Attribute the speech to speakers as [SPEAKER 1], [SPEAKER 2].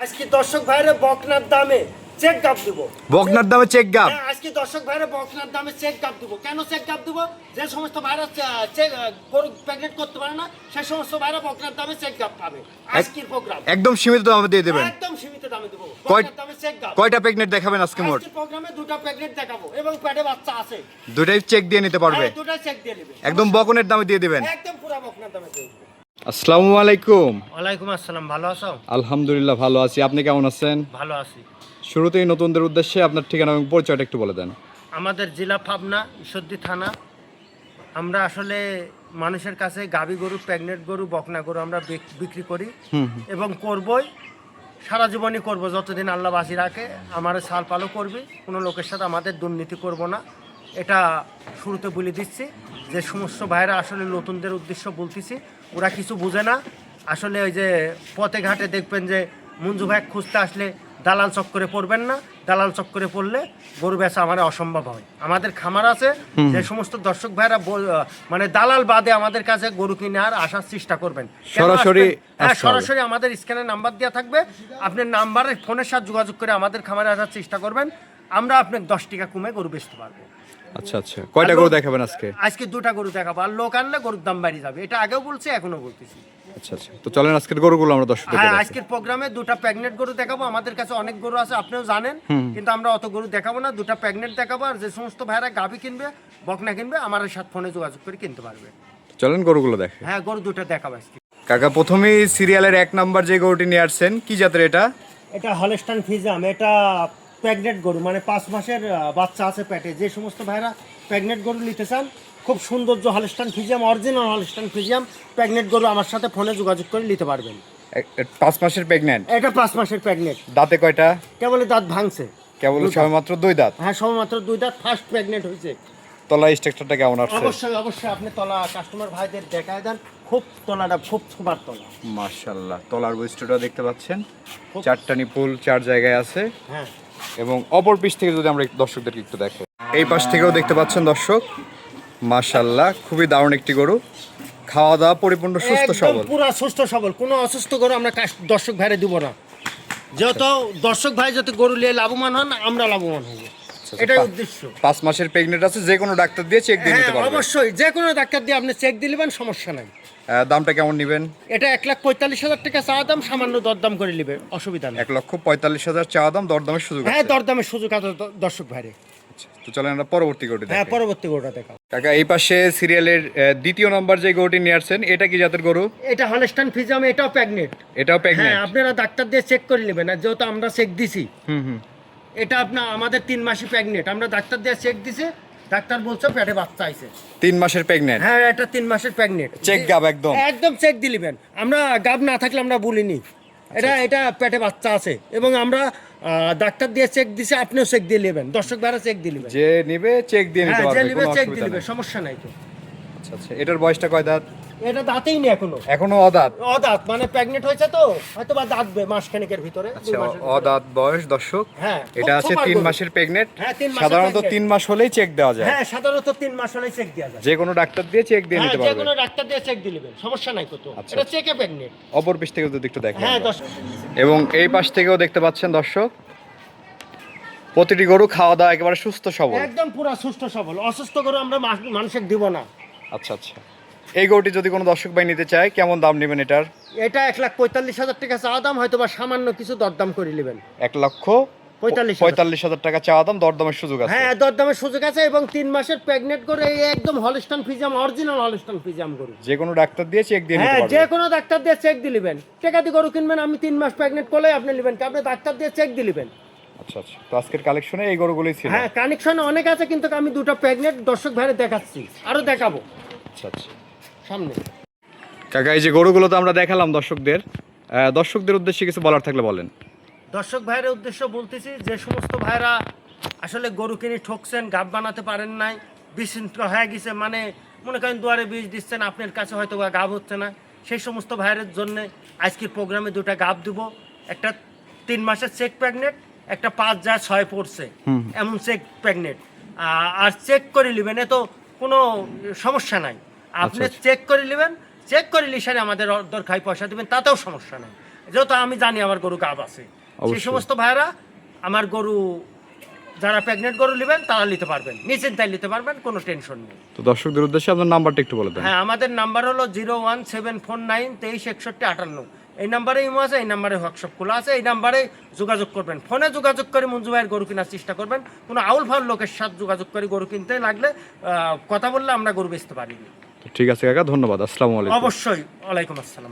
[SPEAKER 1] আজকে দর্শক ভাইরে বকনার দামে চেক গাপ দিব।
[SPEAKER 2] বকনার দামে চেক গাপ
[SPEAKER 1] হ্যাঁ, আজকে দর্শক ভাইরে বকনার দামে চেক গাপ দিব। কেন চেক গাপ দিব? যে সমস্ত ভাইরা চেক গরু প্যাকেট করতে পারে না সেই সমস্ত ভাইরা বকনার দামে চেক গাপ পাবে। আজকের প্রোগ্রাম
[SPEAKER 2] একদম সীমিত দামে দিয়ে দেবেন।
[SPEAKER 1] একদম সীমিত দামে দেবো। বকনার দামে চেক গাপ
[SPEAKER 2] কয়টা প্রেগনেন্ট দেখাবেন আজকে মোট?
[SPEAKER 1] আজকের প্রোগ্রামে দুটো প্যাকেট দেখাবো এবং পেটে বাচ্চা আছে।
[SPEAKER 2] দুটাই চেক দিয়ে নিতে পারবে।
[SPEAKER 1] হ্যাঁ, দুটাই চেক দিয়ে নেবে।
[SPEAKER 2] একদম বকনের দামে দিয়ে দিবেন।
[SPEAKER 1] একদম পুরা বকনার দামে দিয়ে
[SPEAKER 2] আসসালামু আলাইকুম।
[SPEAKER 1] ওয়ালাইকুম আসসালাম ভালো আছো?
[SPEAKER 2] আলহামদুলিল্লাহ ভালো আছি। আপনি কেমন আছেন?
[SPEAKER 1] ভালো আছি।
[SPEAKER 2] শুরুতেই নতুনদের উদ্দেশ্যে আপনার ঠিকানা এবং পরিচয়টা একটু বলে দেন।
[SPEAKER 1] আমাদের জেলা পাবনা ঈশ্বরদী থানা। আমরা আসলে মানুষের কাছে গাবি গরু প্রেগনেন্ট গরু বকনা গরু আমরা বিক- বিক্রি করি এবং করবই। সারা জীবনই করব যতদিন আল্লাহ বাসি রাখে আমার সাল পালও করবি কোনো লোকের সাথে আমাদের দুর্নীতি করব না। এটা শুরুতে বলে দিচ্ছি। যে সমস্ত ভাইরা আসলে নতুনদের উদ্দেশ্য বলতেছি ওরা কিছু বুঝে না। আসলে ওই যে পথে ঘাটে দেখবেন যে মঞ্জু ভাই খুঁজতে আসলে দালাল চক্করে পড়বেন না। দালাল চক্করে পড়লে গরু বেচা আমার অসম্ভব হয়। আমাদের খামার আছে যে সমস্ত দর্শক ভাইরা মানে দালাল বাদে আমাদের কাছে গরু কিনে আর আসার চেষ্টা করবেন।
[SPEAKER 2] সরাসরি
[SPEAKER 1] হ্যাঁ সরাসরি আমাদের স্ক্যানে নাম্বার দেওয়া থাকবে। আপনার নাম্বারে ফোনের সাথে যোগাযোগ করে আমাদের খামারে আসার চেষ্টা করবেন। আমরা আপনার দশ টাকা কমে গরু বেচতে পারব।
[SPEAKER 2] আচ্ছা আচ্ছা। কয়টা গরু দেখাবেন আজকে?
[SPEAKER 1] আজকে দুটা গরু দেখাবো। আর লোক আনলে গরুর দাম বাড়িয়ে যাবে। এটা আগেও বলছি এখনও বলতেছি।
[SPEAKER 2] আচ্ছা আচ্ছা। তো চলেন আজকের গরুগুলো আমরা দর্শকদের
[SPEAKER 1] হ্যাঁ আজকের প্রোগ্রামে দুটা প্রেগনেন্ট গরু দেখাবো। আমাদের কাছে অনেক গরু আছে আপনিও জানেন। কিন্তু আমরা অত গরু দেখাবো না। দুটা প্রেগনেন্ট দেখাবো আর যে সমস্ত ভাইরা গাভি কিনবে বকনা কিনবে আমার সাথে ফোনে যোগাযোগ করে কিনতে পারবে।
[SPEAKER 2] চলেন গরুগুলো দেখে।
[SPEAKER 1] হ্যাঁ গরু দুটো দেখাবো আজকে।
[SPEAKER 2] কাকা প্রথমেই সিরিয়ালের এক নাম্বার যে গরুটি নিয়ে আসছেন কি জাতের এটা?
[SPEAKER 1] এটা হলস্টান ফিজাম। এটা প্রেগনেন্ট গরু মানে পাঁচ মাসের বাচ্চা আছে পেটে। যে সমস্ত ভাইরা প্রেগনেন্ট গরু নিতে চান খুব সৌন্দর্য Holstein Friesian original Holstein Friesian pregnant গরু আমার সাথে ফোনে যোগাযোগ করে নিতে পারবেন।
[SPEAKER 2] পাঁচ মাসের প্রেগনেন্ট?
[SPEAKER 1] এটা পাঁচ মাসের প্রেগনেন্ট।
[SPEAKER 2] দাঁতে কয়টা?
[SPEAKER 1] কেবল দাঁত ভাঙছে।
[SPEAKER 2] কেবল
[SPEAKER 1] দাঁত।
[SPEAKER 2] দুই দাঁত?
[SPEAKER 1] হ্যাঁ সবেমাত্র দুই দাঁত ফার্স্ট প্রেগনেন্ট হয়েছে।
[SPEAKER 2] তলা স্ট্রাকচারটা কেমন আসছে?
[SPEAKER 1] অবশ্যই অবশ্যই আপনি তলা কাস্টমার ভাইদের দেখায় দেন। খুব তলাটা খুব সুপার তলা।
[SPEAKER 2] মার্শাল্লাহ তলার বৈশিষ্ট্যটা দেখতে পাচ্ছেন। চারটা নিপুল চার জায়গায় আছে।
[SPEAKER 1] হ্যাঁ।
[SPEAKER 2] এবং অপর পিস থেকে যদি আমরা দর্শকদেরকে একটু দেখো। এই পাশ থেকেও দেখতে পাচ্ছেন দর্শক মার্শাল্লাহ খুবই দারুণ একটি গরু। খাওয়া দাওয়া পরিপূর্ণ সুস্থ সবল।
[SPEAKER 1] পুরো সুস্থ সবল। কোনো অসুস্থ গরু আমরা দর্শক ভাইরে দিব না। যত দর্শক ভাই যত গরু নিয়ে লাভবান হন আমরা লাভবান হব। এটাই উদ্দেশ্য।
[SPEAKER 2] পাঁচ মাসের প্রেগনেন্ট আছে যে কোনো ডাক্তার দিয়ে চেক দিয়ে নিতে
[SPEAKER 1] হ্যাঁ
[SPEAKER 2] পারবেন
[SPEAKER 1] অবশ্যই। যে কোনো ডাক্তার দিয়ে আপনি চেক দিলেন সমস্যা নাই।
[SPEAKER 2] দামটা কেমন নেবেন?
[SPEAKER 1] এটা এক লাখ পঁয়তাল্লিশ হাজার টাকা চাওয়া দাম সামান্য দরদাম করে নেবে অসুবিধা নেই।
[SPEAKER 2] এক লক্ষ পঁয়তাল্লিশ হাজার চাওয়া দাম দরদামের সুযোগ
[SPEAKER 1] হ্যাঁ দরদামের সুযোগ আছে দর্শক ভাইরে।
[SPEAKER 2] আচ্ছা, তো চলেন আমরা পরবর্তী গরুটি
[SPEAKER 1] হ্যাঁ পরবর্তী গরুটা দেখাও।
[SPEAKER 2] কাকা এই পাশে সিরিয়ালের দ্বিতীয় নম্বর যে গরুটি নিয়ে আসছেন এটা কি জাতের গরু?
[SPEAKER 1] এটা হলস্টান ফিজাম এটাও প্রেগনেন্ট
[SPEAKER 2] এটাও
[SPEAKER 1] হ্যাঁ আপনারা ডাক্তার দিয়ে চেক করে নেবেন আর যেহেতু আমরা চেক দিছি
[SPEAKER 2] হুম হুম।
[SPEAKER 1] এটা আপনার আমাদের তিন মাসি প্রেগনেন্ট আমরা ডাক্তার দিয়ে চেক দিছি ডাক্তার বলছে পেটে বাচ্চা আইছে।
[SPEAKER 2] তিন মাসের প্রেগনেন্ট
[SPEAKER 1] হ্যাঁ এটা তিন মাসের প্রেগনেন্ট
[SPEAKER 2] চেক গাব একদম?
[SPEAKER 1] একদম চেক দিলিবেন। আমরা গাব না থাকলে আমরা বলিনি এটা এটা পেটে বাচ্চা আছে। এবং আমরা ডাক্তার দিয়ে চেক দিছে আপনিও চেক দিয়ে নেবেন দর্শক ভাড়া চেক দিয়ে নেবেন
[SPEAKER 2] যে নিবে চেক দিয়ে নিতে
[SPEAKER 1] হ্যাঁ যে
[SPEAKER 2] পারবে
[SPEAKER 1] নিবে চেক দিয়ে নেবে সমস্যা নাই তো।
[SPEAKER 2] আচ্ছা আচ্ছা। এটার বয়সটা কয় দাঁত?
[SPEAKER 1] এটা দাঁতেই নেই এখনও।
[SPEAKER 2] এখনও অদাঁত?
[SPEAKER 1] অদাঁত মানে প্রেগনেন্ট হয়েছে তো হয়তো বা মাসখানেকের ভিতরে
[SPEAKER 2] আচ্ছা অদাঁত বয়স দর্শক
[SPEAKER 1] হ্যাঁ,
[SPEAKER 2] এটা আছে তিন মাসের প্রেগনেন্ট
[SPEAKER 1] হ্যাঁ, তিন মাসের
[SPEAKER 2] সাধারণত তিন মাস হলেই চেক দেওয়া যায়।
[SPEAKER 1] হ্যাঁ সাধারণত তিন মাস হলেই চেক দেওয়া যায়।
[SPEAKER 2] যে কোনো ডাক্তার দিয়ে চেক দিয়ে
[SPEAKER 1] হ্যাঁ
[SPEAKER 2] নিতে
[SPEAKER 1] যে কোনো ডাক্তার দিয়ে চেক সমস্যা নাই কত
[SPEAKER 2] আচ্ছা,
[SPEAKER 1] এটা
[SPEAKER 2] আচ্ছা।
[SPEAKER 1] চেকে প্রেগনেন্ট
[SPEAKER 2] অপর থেকে যদি একটু দেখেন।
[SPEAKER 1] হ্যাঁ। দশ
[SPEAKER 2] এবং এই পাশ থেকেও দেখতে পাচ্ছেন দর্শক প্রতিটি গরু খাওয়া দাওয়া একেবারে সুস্থ সবল।
[SPEAKER 1] একদম পুরো সুস্থ সবল। অসুস্থ গরু আমরা মানুষের দিব না।
[SPEAKER 2] আচ্ছা আচ্ছা। এই গরুটি যদি কোনো দর্শক ভাই নিতে চায় কেমন দাম নেবেন এটার?
[SPEAKER 1] এটা এক লাখ পঁয়তাল্লিশ হাজার টাকা চাওয়া দাম হয়তো বা সামান্য কিছু দরদাম করে নেবেন।
[SPEAKER 2] এক লক্ষ
[SPEAKER 1] পঁয়তাল্লিশ
[SPEAKER 2] পঁয়তাল্লিশ হাজার টাকা চাওয়া দাম দরদামের সুযোগ আছে।
[SPEAKER 1] হ্যাঁ দরদামের সুযোগ আছে এবং তিন মাসের প্রেগনেন্ট করে এই একদম Holstein Friesian original Holstein Friesian গরু।
[SPEAKER 2] যে কোনো ডাক্তার দিয়ে চেক দিয়ে
[SPEAKER 1] হ্যাঁ যে কোনো ডাক্তার দিয়ে চেক দিলিবেন টাকা দিয়ে গরু কিনবেন আমি তিন মাস প্রেগনেন্ট করলে আপনি নেবেন। আপনি ডাক্তার দিয়ে চেক দিলিবেন
[SPEAKER 2] আচ্ছা আচ্ছা। তো আজকের কালেকশনে এই গরুগুলোই ছিল।
[SPEAKER 1] হ্যাঁ কানেকশন অনেক আছে কিন্তু আমি দুটো প্রেগনেন্ট দর্শক ভাইরে দেখাচ্ছি। আরও দেখাবো।
[SPEAKER 2] আচ্ছা আচ্ছা।
[SPEAKER 1] সামনে।
[SPEAKER 2] কাকা এই যে গরুগুলো তো আমরা দেখালাম দর্শকদের দর্শকদের উদ্দেশ্যে কিছু বলার থাকলে বলেন।
[SPEAKER 1] দর্শক ভাইয়ের উদ্দেশ্য বলতেছি যে সমস্ত ভাইরা আসলে গরু কিনে ঠকছেন গাব বানাতে পারেন নাই বিশৃঙ্খ হয়ে গেছে মানে মনে করেন দুয়ারে বীজ দিচ্ছেন আপনার কাছে হয়তো গাব হচ্ছে না। সেই সমস্ত ভাইয়ের জন্য আজকের প্রোগ্রামে দুটা গাব দিব। একটা তিন মাসের চেক প্রেগনেন্ট একটা পাঁচ যা ছয় পড়ছে। এমন চেক প্রেগনেন্ট আর চেক করে নেবেন এ তো কোনো সমস্যা নাই। আপনি
[SPEAKER 2] আচ্ছা।
[SPEAKER 1] চেক করে নেবেন চেক করে লিসারে আমাদের দরকার পয়সা দেবেন তাতেও সমস্যা নাই। যেহেতু আমি জানি আমার গরু গাব আছে। সেই। সমস্ত ভাইরা আমার গরু যারা প্রেগনেন্ট গরু নেবেন তারা নিতে পারবেন। নিশ্চিন্তায় নিতে পারবেন কোনো টেনশন নেই।
[SPEAKER 2] তো দর্শকদের উদ্দেশ্যে আপনার নাম্বারটা একটু বলে দেন।
[SPEAKER 1] হ্যাঁ আমাদের নাম্বার হলো zero one seven four nine তেইশ একষট্টি আটান্ন। এই নাম্বারে ইমো আছে এই নাম্বারে হোয়াটসঅ্যাপ খোলা আছে এই নাম্বারে যোগাযোগ করবেন। ফোনে যোগাযোগ করে মঞ্জু ভাইয়ের গরু কেনার চেষ্টা করবেন। কোনো আউল ফাউল লোকের সাথে যোগাযোগ করে গরু কিনতে লাগলে আহ, কথা বললে আমরা গরু বেচতে পারি।
[SPEAKER 2] ঠিক আছে কাকা ধন্যবাদ। আসসালামু আলাইকুম।
[SPEAKER 1] অবশ্যই। ওয়ালাইকুম আসসালাম।